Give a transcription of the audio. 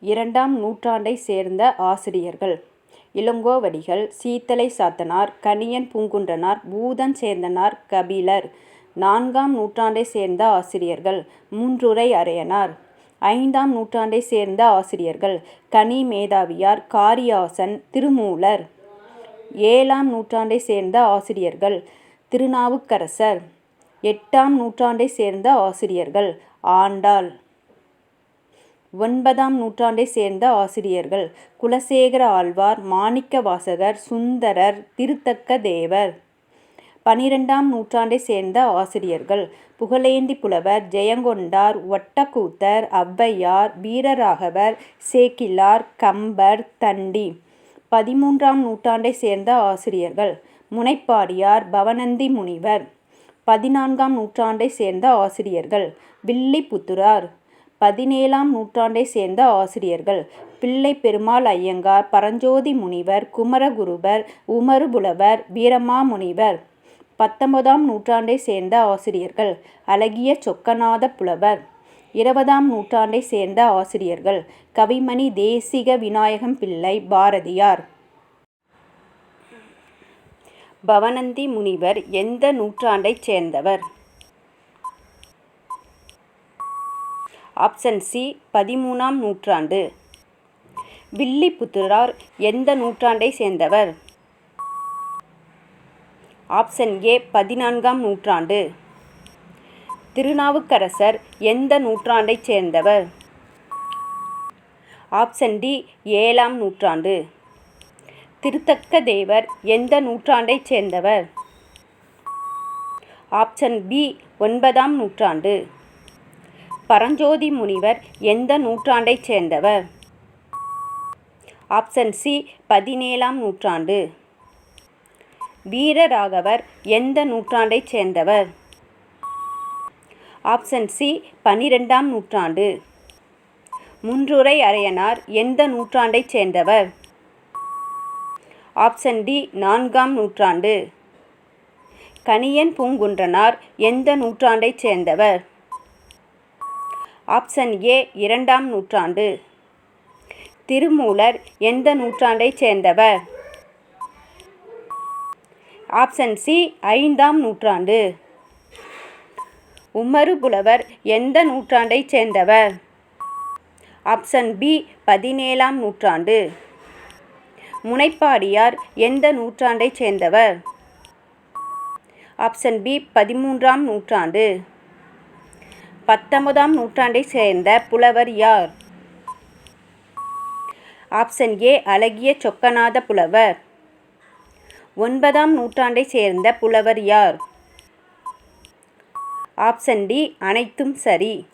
இரண்டாம் நூற்றாண்டை சேர்ந்த ஆசிரியர்கள் இளங்கோவடிகள் சீத்தலை சாத்தனார் கணியன் பூங்குன்றனார் பூதன் சேந்தனார் கபிலர். நான்காம் நூற்றாண்டைச் சேர்ந்த ஆசிரியர்கள் மூன்றுரை அரையனார். ஐந்தாம் நூற்றாண்டை சேர்ந்த ஆசிரியர்கள் கனி மேதாவியார் காரியாசன் திருமூலர். ஏழாம் நூற்றாண்டைச் சேர்ந்த ஆசிரியர்கள் திருநாவுக்கரசர். எட்டாம் நூற்றாண்டைச் சேர்ந்த ஆசிரியர்கள் ஆண்டாள். ஒன்பதாம் நூற்றாண்டைச் சேர்ந்த ஆசிரியர்கள் குலசேகர ஆழ்வார் மாணிக்கவாசகர் சுந்தரர் திருத்தக்க தேவர். பனிரெண்டாம் நூற்றாண்டைச் சேர்ந்த ஆசிரியர்கள் புகழேந்தி புலவர் ஜெயங்கொண்டார் ஒட்டக்கூத்தர் ஔவையார் வீரராகவர் சேக்கிலார் கம்பர் தண்டி. பதிமூன்றாம் நூற்றாண்டைச் சேர்ந்த ஆசிரியர்கள் முனைப்பாடியார் பவனந்தி முனிவர். பதினான்காம் நூற்றாண்டைச் சேர்ந்த ஆசிரியர்கள் வில்லிபுத்துரார் பதினேழாம் நூற்றாண்டைச் சேர்ந்த ஆசிரியர்கள் பிள்ளை பெருமாள் ஐயங்கார் பரஞ்சோதி முனிவர் குமரகுருபரர் உமறுபுலவர் வீரமாமுனிவர். பத்தொன்பதாம் நூற்றாண்டைச் சேர்ந்த ஆசிரியர்கள் அழகிய சொக்கநாத புலவர். இருபதாம் நூற்றாண்டைச் சேர்ந்த ஆசிரியர்கள் கவிமணி தேசிக விநாயகம் பிள்ளை பாரதியார். பவனந்தி முனிவர் எந்த நூற்றாண்டைச் சேர்ந்தவர்? ஆப்ஷன் சி பதிமூணாம் நூற்றாண்டு. வில்லிபுத்திரார் எந்த நூற்றாண்டைச் சேர்ந்தவர்? ஆப்ஷன் ஏ பதினான்காம் நூற்றாண்டு. திருநாவுக்கரசர் எந்த நூற்றாண்டைச் சேர்ந்தவர்? ஆப்ஷன் டி ஏழாம் நூற்றாண்டு. திருத்தக்க தேவர் எந்த நூற்றாண்டைச் சேர்ந்தவர்? ஆப்ஷன் பி ஒன்பதாம் நூற்றாண்டு. பரஞ்சோதி முனிவர் எந்த நூற்றாண்டைச் சேர்ந்தவர்? ஆப்ஷன் சி பதினேழாம் நூற்றாண்டு. வீரராகவர் எந்த நூற்றாண்டைச் சேர்ந்தவர்? ஆப்ஷன் சி பன்னிரெண்டாம் நூற்றாண்டு. முன்றுரை அரையனார் எந்த நூற்றாண்டைச் சேர்ந்தவர்? ஆப்ஷன் டி நான்காம் நூற்றாண்டு. கணியன் பூங்குன்றனார் எந்த நூற்றாண்டைச் சேர்ந்தவர்? ஆப்ஷன் ஏ இரண்டாம் நூற்றாண்டு. திருமூலர் எந்த நூற்றாண்டைச் சேர்ந்தவர்? ஆப்ஷன் சி ஐந்தாம் நூற்றாண்டு. உமறுபுலவர் எந்த நூற்றாண்டைச் சேர்ந்தவர்? ஆப்ஷன் பி பதினேழாம் நூற்றாண்டு. முனைப்பாடியார் எந்த நூற்றாண்டைச் சேர்ந்தவர்? ஆப்ஷன் பி பதிமூன்றாம் நூற்றாண்டு. பத்தொன்பதாம் நூற்றாண்டை சேர்ந்த புலவர் யார்? ஆப்ஷன் ஏ அழகிய சொக்கநாத புலவர். ஒன்பதாம் நூற்றாண்டைச் சேர்ந்த புலவர் யார்? ஆப்ஷன் டி அனைத்தும் சரி.